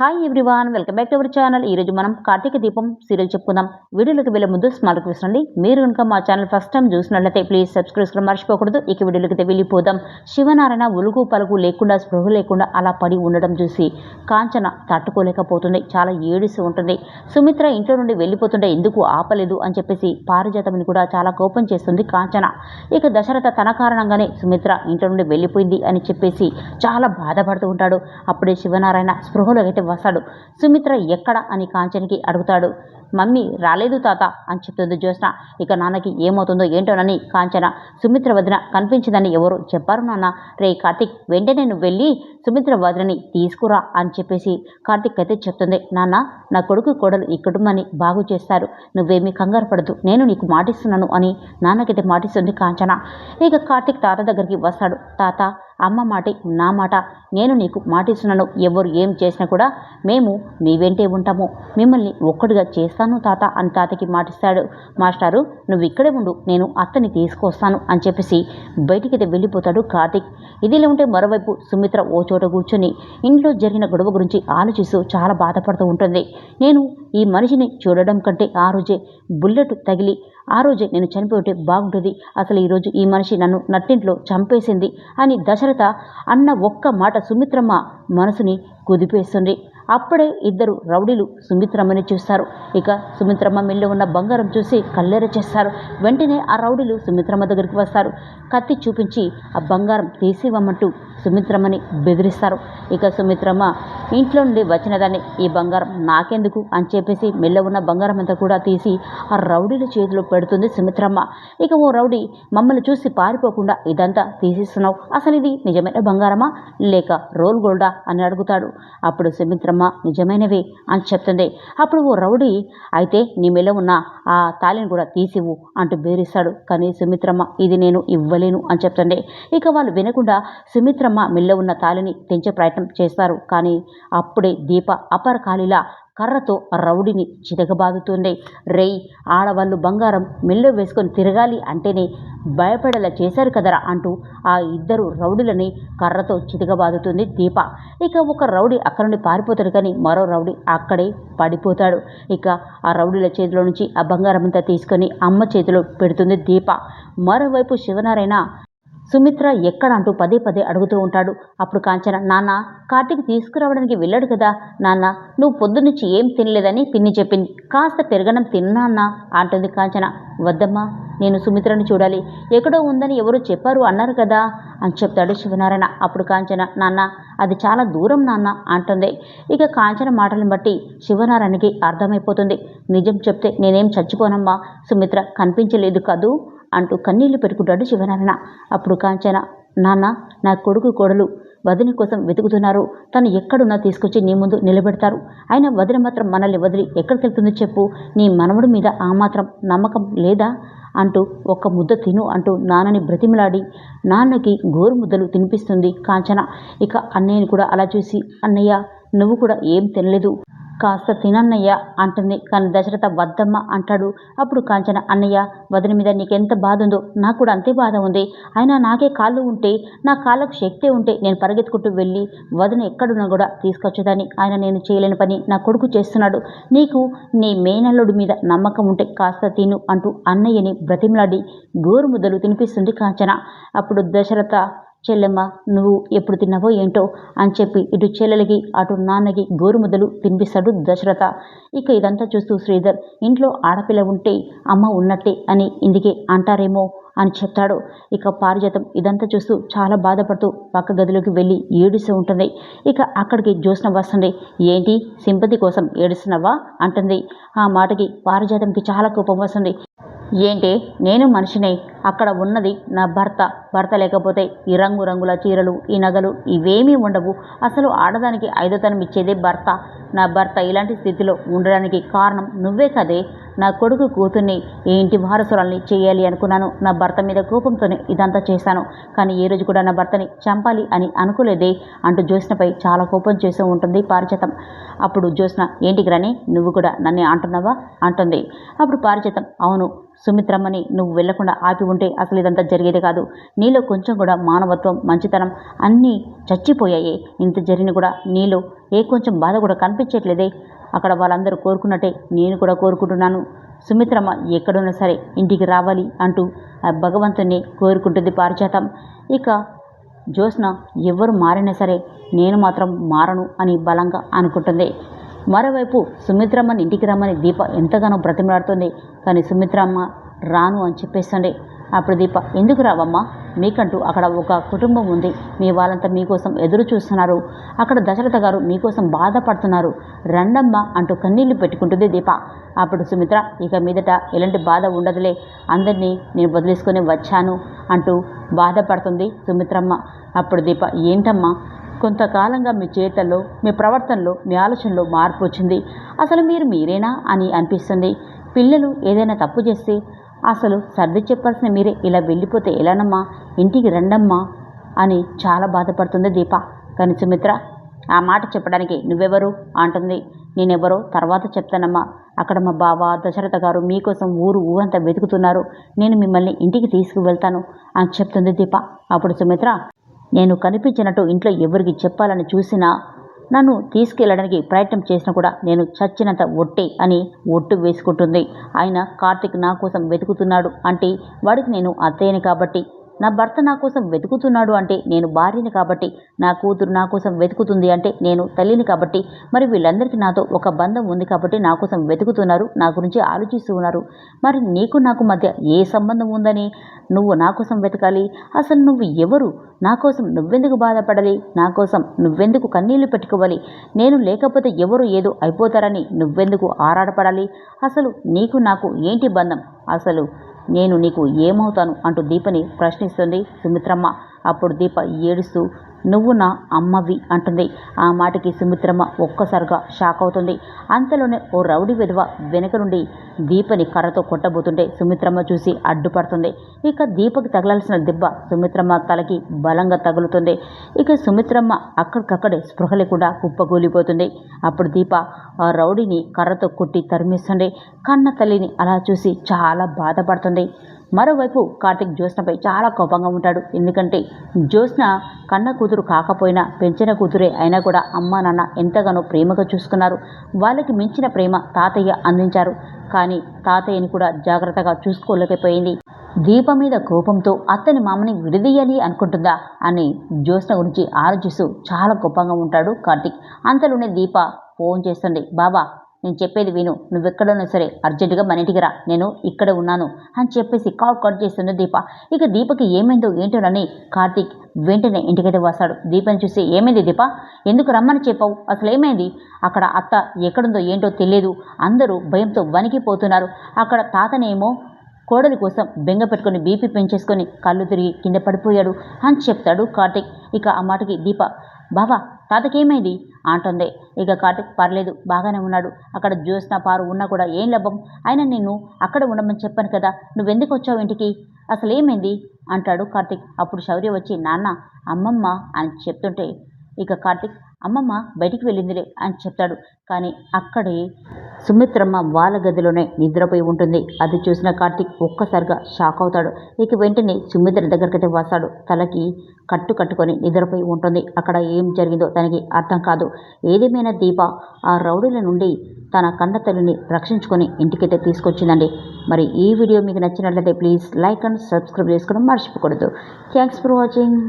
Hi everyone welcome back to our channel ఈరోజు మనం కార్తీక దీపం సీరియల్ చెప్పుకుందాం. వీడియోలోకి వెళ్ళే ముందు స్మాల్ రిక్వెస్ట్ అండి మీరు కనుక మా ఛానల్ ఫస్ట్ టైం చూసినట్లయితే ప్లీజ్ సబ్స్క్రైబ్ చేసుకోవడం మర్చిపోకూడదు. ఇక వీడియోలోకి అయితే వెళ్ళిపోదాం. శివనారాయణ ఒలుగు పలుగు లేకుండా స్పృహ లేకుండా అలా పడి ఉండడం చూసి కాంచన తట్టుకోలేకపోతుంది. చాలా ఏడుస్తూ ఉంటుంది. సుమిత్ర ఇంట్లో నుండి వెళ్ళిపోతుంటే ఎందుకు ఆపలేదు అని చెప్పేసి పారిజాతముని కూడా చాలా కోపం చేస్తుంది కాంచన. ఇక దశరథ తన కారణంగానే సుమిత్ర ఇంట్లో నుండి వెళ్ళిపోయింది అని చెప్పేసి చాలా బాధపడుతూ ఉంటాడు. అప్పుడే శివనారాయణ స్పృహలోకి అయితే వస్తాడు. సుమిత్ర ఎక్కడ అని కాంచనికి అడుగుతాడు. మమ్మీ రాలేదు తాత అని చెప్తుంది జ్యోత్స్న. ఇక నాన్నకి ఏమవుతుందో ఏంటోనని కాంచన సుమిత్ర వదిన కనిపించిందని ఎవరు చెప్పారు నాన్న. రే కార్తిక్ వెంటనే నువ్వు వెళ్ళి సుమిత్ర వదినని తీసుకురా అని చెప్పేసి కార్తిక్ అయితే చెప్తుంది. నాన్న నా కొడుకు కోడలు ఈ కుటుంబాన్ని బాగు చేస్తారు. నువ్వేమీ కంగారు పడదు నేను నీకు మాటిస్తున్నాను అని నాన్నకైతే మాటిస్తుంది కాంచన. ఇక కార్తిక్ తాత దగ్గరికి వస్తాడు. తాత అమ్మ మాటే నా మాట. నేను నీకు మాటిస్తున్నాను. ఎవరు ఏం చేసినా కూడా మేము మీ వెంటే ఉంటాము. మిమ్మల్ని ఒక్కడిగా చేస్తాను తాత అని తాతకి మాటిస్తాడు. మాస్టారు నువ్వు ఇక్కడే ఉండు నేను అత్తని తీసుకొస్తాను అని చెప్పేసి బయటికి వెళ్ళిపోతాడు కార్తిక్. ఇదిలా ఉంటే మరోవైపు సుమిత్ర ఓ చోట కూర్చొని ఇంట్లో జరిగిన గొడవ గురించి ఆలోచిస్తూ చాలా బాధపడుతూ ఉంటుంది. నేను ఈ మనిషిని చూడడం కంటే ఆ రోజే బుల్లెట్ తగిలి ఆ రోజే నేను చనిపోతే బాగుంటుంది. అసలు ఈరోజు ఈ మనిషి నన్ను నట్టింట్లో చంపేసింది అని దశరథ అన్న ఒక్క మాట సుమిత్రమ్మ మనసుని కుదిపేస్తుంది. అప్పుడే ఇద్దరు రౌడీలు సుమిత్రమ్మని చూస్తారు ఇక సుమిత్రమ్మ మిల్లు ఉన్న బంగారం చూసి కల్లేర చేస్తారు వెంటనే ఆ రౌడీలు సుమిత్రమ్మ దగ్గరికి వస్తారు. కత్తి చూపించి ఆ బంగారం తీసివ్వమంటూ సుమిత్రమ్మని బెదిరిస్తారు. ఇక సుమిత్రమ్మ ఇంట్లో నుండి వచ్చిన దాన్ని ఈ బంగారం నాకెందుకు? అని చెప్పేసి మెల్ల ఉన్న బంగారం అంతా కూడా తీసి ఆ రౌడీల చేతిలో పెడుతుంది సుమిత్రమ్మ. ఇక ఓ రౌడీ మమ్మల్ని చూసి పారిపోకుండా ఇదంతా తీసిస్తున్నావు. అసలు ఇది నిజమైన బంగారమా? లేక రోల్ గోల్డా? అని అడుగుతాడు. అప్పుడు సుమిత్రమ్మ నిజమైనవే అని చెప్తుంది. అప్పుడు ఓ రౌడీ అయితే నీ మెల్ల ఉన్న ఆ తాళిని కూడా తీసివు అంటూ బేరిస్తాడు కానీ సుమిత్రమ్మ ఇది నేను ఇవ్వలేను అని చెప్తుంది. ఇక వాళ్ళు వినకుండా సుమిత్రమ్మ మెల్ల ఉన్న తాళిని తెంచే ప్రయత్నం చేస్తారు. కానీ అప్పుడే దీప అపరకాలిలా కర్రతో రౌడిని చితగబాదుతుంది రేయ్ ఆడవాళ్ళు బంగారం మెల్లో వేసుకొని తిరగాలి అంటేనే భయపడేలా చేశారు కదరా అంటూ ఆ ఇద్దరు రౌడీలని కర్రతో చితగబాదుతుంది దీప. ఇక ఒక రౌడీ అక్కడ నుండి పారిపోతాడు కానీ మరో రౌడీ అక్కడే పడిపోతాడు. ఇక ఆ రౌడీల చేతిలో నుంచి ఆ బంగారం అంతా తీసుకొని అమ్మ చేతిలో పెడుతుంది దీప. మరోవైపు శివనారాయణ సుమిత్ర ఎక్కడ అంటూ పదే పదే అడుగుతూ ఉంటాడు. అప్పుడు కాంచన నాన్న కార్తీక్ తీసుకురావడానికి వెళ్ళాడు కదా. నాన్న నువ్వు పొద్దునుంచి ఏం తినలేదని పిన్ని చెప్పింది. కాస్త పెరగడం తిన్నా అన్న అంటుంది కాంచన. వద్దమ్మా నేను సుమిత్రని చూడాలి. ఎక్కడో ఉందని ఎవరు చెప్పారు అన్నారు కదా అని చెప్తాడు శివనారాయణ. అప్పుడు కాంచన నాన్న అది చాలా దూరం నాన్న అంటుంది. ఇక కాంచన మాటలను బట్టి శివనారాయణకి అర్థమైపోతుంది. నిజం చెప్తే నేనేం చచ్చిపోనమ్మా సుమిత్ర కనిపించలేదు కదూ? అంటూ కన్నీళ్ళు పెట్టుకుంటాడు శివనారాయణ. అప్పుడు కాంచన నాన్న నా కొడుకు కోడలు వదిన కోసం వెతుకుతున్నారు. తను ఎక్కడున్నా తీసుకొచ్చి నీ ముందు నిలబెడతారు. అయినా వదిన మాత్రం మనల్ని వదిలి ఎక్కడికి వెళ్తుందో చెప్పు. నీ మనవడి మీద ఆ మాత్రం నమ్మకం లేదా అంటూ ఒక్క ముద్ద తిను అంటూ నాన్నని బ్రతిమలాడి నాన్నకి గోరు ముద్దలు తినిపిస్తుంది కాంచన. ఇక అన్నయ్యని కూడా అలా చూసి అన్నయ్య నువ్వు కూడా ఏం తినలేదు. కాస్త తినన్నయ్య అంటుంది. కానీ దశరథ వద్దమ్మ అంటాడు. అప్పుడు కాంచన అన్నయ్య వదిన మీద నీకెంత బాధ ఉందో నాకు కూడా అంతే బాధ ఉంది. అయినా నాకే కాళ్ళు ఉంటే నా కాళ్ళకు శక్తి ఉంటే నేను పరిగెత్తుకుంటూ వెళ్ళి వదిన ఎక్కడున్నా కూడా తీసుకొచ్చేదాన్ని ఆయన నేను చేయలేని పని నా కొడుకు చేస్తున్నాడు. నీకు నీ మేనల్లుడి మీద నమ్మకం ఉంటే కాస్త తిను అంటూ అన్నయ్యని బ్రతిమలాడి గోరుముద్దలు తినిపిస్తుంది కాంచన. అప్పుడు దశరథ చెల్లెమ్మ నువ్వు ఎప్పుడు తిన్నావో ఏంటో అని చెప్పి ఇటు చెల్లెలకి అటు నాన్నకి గోరుముద్దలు తినిపిస్తాడు దశరథ. ఇక ఇదంతా చూస్తూ శ్రీధర్ ఇంట్లో ఆడపిల్ల ఉంటే అమ్మ ఉన్నట్టే అని ఇందుకే అంటారేమో అని చెప్తాడు. ఇక పారిజాతం ఇదంతా చూస్తూ చాలా బాధపడుతూ పక్క గదిలోకి వెళ్ళి ఏడుస్తూ ఉంటుంది. ఇక అక్కడికి జ్యోత్స్న వస్తుంది. ఏంటి సింపతి కోసం ఏడుస్తున్నావా? అంటుంది. ఆ మాటకి పారిజాతంకి చాలా కోపం వస్తుంది. ఏంటి నేను మనిషినే అక్కడ ఉన్నది నా భర్త. భర్త లేకపోతే ఈ రంగు రంగుల చీరలు ఈ నగలు ఇవేమీ ఉండవు. అసలు ఆడదానికి ఐదోతనం ఇచ్చేదే భర్త. నా భర్త ఇలాంటి స్థితిలో ఉండడానికి కారణం నువ్వే కదే. నా కొడుకు కూతుర్ని ఈ ఇంటి వారసురాల్ని చేయాలి అనుకున్నాను. నా భర్త మీద కోపంతోనే ఇదంతా చేశాను. కానీ ఏ రోజు కూడా నా భర్తని చంపాలి అని అనుకోలేదే అంటూ జ్యోత్స్నపై చాలా కోపం చేస్తూ ఉంటుంది పారిజాతం. అప్పుడు జ్యోత్స్న ఏంటికి గ్రాని నువ్వు కూడా నన్నే అంటున్నావా? అంటుంది. అప్పుడు పారిజాతం అవును సుమిత్రమ్మని నువ్వు వెళ్ళకుండా ఆపి ఉంటే అసలు ఇదంతా జరిగేది కాదు. నీలో కొంచెం కూడా మానవత్వం మంచితనం అన్నీ చచ్చిపోయాయి. ఇంత జరిగిన కూడా నీలో ఏ కొంచెం బాధ కూడా కనిపించట్లేదే. అక్కడ వాళ్ళందరూ కోరుకున్నట్టే నేను కూడా కోరుకుంటున్నాను. సుమిత్రమ్మ ఎక్కడున్నా సరే ఇంటికి రావాలి అంటూ ఆ భగవంతుని కోరుకుంటుంది పారిజాతం. ఇక జ్యోత్స్న ఎవరు మారినా సరే నేను మాత్రం మారను అని బలంగా అనుకుంటుంది. మరోవైపు సుమిత్రమ్మని ఇంటికి రమ్మని దీప ఎంతగానో బ్రతిమలాడుతుంది. కానీ సుమిత్రమ్మ రాను అని చెప్పేస్తుంది అప్పుడు దీప ఎందుకు రావమ్మా? మీకంటూ అక్కడ ఒక కుటుంబం ఉంది. మీ వాళ్ళంతా మీకోసం ఎదురు చూస్తున్నారు. అక్కడ దశరథ గారు మీకోసం బాధపడుతున్నారు. రండమ్మ అంటూ కన్నీళ్ళు పెట్టుకుంటుంది దీప. అప్పుడు సుమిత్ర ఇక మీదట ఎలాంటి బాధ ఉండదులే. అందరినీ నేను వదిలేసుకొని వచ్చాను అంటూ బాధపడుతుంది సుమిత్రమ్మ. అప్పుడు దీప ఏంటమ్మా? కొంతకాలంగా మీ చేతల్లో మీ ప్రవర్తనలో మీ ఆలోచనలో మార్పు వచ్చింది. అసలు మీరు మీరేనా? అని అనిపిస్తుంది. పిల్లలు ఏదైనా తప్పు చేస్తే అసలు సర్ది చెప్పాల్సిన మీరే ఇలా వెళ్ళిపోతే ఎలానమ్మా? ఇంటికి రండమ్మా? అని చాలా బాధపడుతుంది దీప. కానీ సుమిత్ర ఆ మాట చెప్పడానికి నువ్వెవరు? అంటుంది. నేనెవరో తర్వాత చెప్తానమ్మా. అక్కడ మా బావ దశరథ గారు మీకోసం ఊరు ఊరంతా వెతుకుతున్నారు. నేను మిమ్మల్ని ఇంటికి తీసుకువెళ్తాను అని చెప్తుంది దీప. అప్పుడు సుమిత్ర నేను కనిపించినట్టు ఇంట్లో ఎవరికి చెప్పాలని చూసినా నన్ను తీసుకెళ్ళడానికి ప్రయత్నం చేసినా కూడా నేను చచ్చినంత ఒట్టే అని ఒట్టు వేసుకుంటుంది. ఆయన కార్తిక్ నా కోసం వెతుకుతున్నాడు అంటే వాడికి నేను అత్తయ్యని కాబట్టి నా భర్త నా కోసం వెతుకుతున్నాడు అంటే నేను భార్యని కాబట్టి నా కూతురు నా కోసం వెతుకుతుంది అంటే నేను తల్లిని కాబట్టి మరి వీళ్ళందరికీ నాతో ఒక బంధం ఉంది కాబట్టి నా కోసం వెతుకుతున్నారు నా గురించి ఆలోచిస్తూ ఉన్నారు. మరి నీకు నాకు మధ్య ఏ సంబంధం ఉందని నువ్వు నా కోసం వెతకాలి? అసలు నువ్వు ఎవరు? నా కోసం నువ్వెందుకు బాధపడాలి? నా కోసం నువ్వెందుకు కన్నీళ్ళు పెట్టుకోవాలి? నేను లేకపోతే ఎవరు ఏదో అయిపోతారని నువ్వెందుకు ఆరాటపడాలి? అసలు నీకు నాకు ఏంటి బంధం? అసలు నేను నీకు ఏమవుతాను? అంటూ దీపని ప్రశ్నిస్తుంది సుమిత్రమ్మ. అప్పుడు దీప ఏడుస్తూ నువ్వు నా అమ్మవి అంటుంది. ఆ మాటకి సుమిత్రమ్మ ఒక్కసారిగా షాక్ అవుతుంది. అంతలోనే ఓ రౌడీ విధవ వెనక నుండి దీపని కర్రతో కొట్టబోతుంటే సుమిత్రమ్మ చూసి అడ్డుపడుతుంది. ఇక దీపకి తగలాల్సిన దెబ్బ సుమిత్రమ్మ తలకి బలంగా తగులుతుంది. ఇక సుమిత్రమ్మ అక్కడికక్కడే స్పృహ లేకుండా కుప్పకూలిపోతుంది. అప్పుడు దీప ఆ రౌడీని కర్రతో కొట్టి తరిమిస్తుంది కన్న తల్లిని అలా చూసి చాలా బాధపడుతుంది. మరోవైపు కార్తిక్ జ్యోత్స్నపై చాలా కోపంగా ఉంటాడు. ఎందుకంటే జ్యోత్స్న కన్న కూతురు కాకపోయినా పెంచిన కూతురే అయినా కూడా అమ్మ నాన్న ఎంతగానో ప్రేమగా చూసుకున్నారు. వాళ్ళకి మించిన ప్రేమ తాతయ్య అందించారు. కానీ తాతయ్యని కూడా జాగ్రత్తగా చూసుకోలేకపోయింది. దీప మీద కోపంతో అత్తని మామని విడదీయాలి అనుకుంటుందా అని జ్యోత్స్న గురించి ఆలోచిస్తూ చాలా కోపంగా ఉంటాడు కార్తిక్. అంతలోనే దీప ఫోన్ చేస్తుంది బాబా నేను చెప్పేది విను. నువ్వెక్కడున్నా సరే అర్జెంటుగా మన ఇంటికి రా. నేను ఇక్కడ ఉన్నాను అని చెప్పేసి కాల్ కట్ చేస్తుంది దీప. ఇక దీపకి ఏమైందో ఏంటోనని కార్తీక్ వెంటనే ఇంటికైతే వస్తాడు. దీపని చూసి ఏమైంది దీప? ఎందుకు రమ్మని చెప్పావు? అసలు ఏమైంది? అక్కడ అత్త ఎక్కడుందో ఏంటో తెలియదు. అందరూ భయంతో వణికిపోతున్నారు. అక్కడ తాతనేమో కోడలి కోసం బెంగ పెట్టుకొని బీపీ పెంచేసుకొని కళ్ళు తిరిగి కింద పడిపోయాడు అని చెప్తాడు కార్తిక్. ఇక ఆ మాటకి దీప బావా తాతకేమైంది? అంటుంది. ఇక కార్తిక్ పర్లేదు బాగానే ఉన్నాడు. అక్కడ జ్యోత్స్న పారు ఉన్నా కూడా ఏం లాభం? అయినా నిన్ను అక్కడ ఉండమని చెప్పాను కదా నువ్వెందుకు వచ్చావు ఇంటికి? అసలు ఏమైంది అంటాడు కార్తిక్. అప్పుడు శౌర్య వచ్చి నాన్న అమ్మమ్మ అని చెప్తుంటే ఇక కార్తిక్ అమ్మమ్మ బయటికి వెళ్ళిందిలే అని చెప్తాడు. కానీ అక్కడే సుమిత్రమ్మ వాళ్ళ గదిలోనే నిద్రపోయి ఉంటుంది. అది చూసిన కార్తీక్ ఒక్కసారిగా షాక్ అవుతాడు. ఇక వెంటనే సుమిత్ర దగ్గరికైతే వస్తాడు. తలకి కట్టు కట్టుకొని నిద్రపోయి ఉంటుంది. అక్కడ ఏం జరిగిందో తనకి అర్థం కాదు. ఏదేమైనా దీప ఆ రౌడీల నుండి తన కన్న తల్లిని రక్షించుకొని ఇంటికైతే తీసుకొచ్చిందండి. మరి ఈ వీడియో మీకు నచ్చినట్లయితే ప్లీజ్ లైక్ అండ్ సబ్స్క్రైబ్ చేసుకోవడం మర్చిపోకూడదు. Thanks for watching.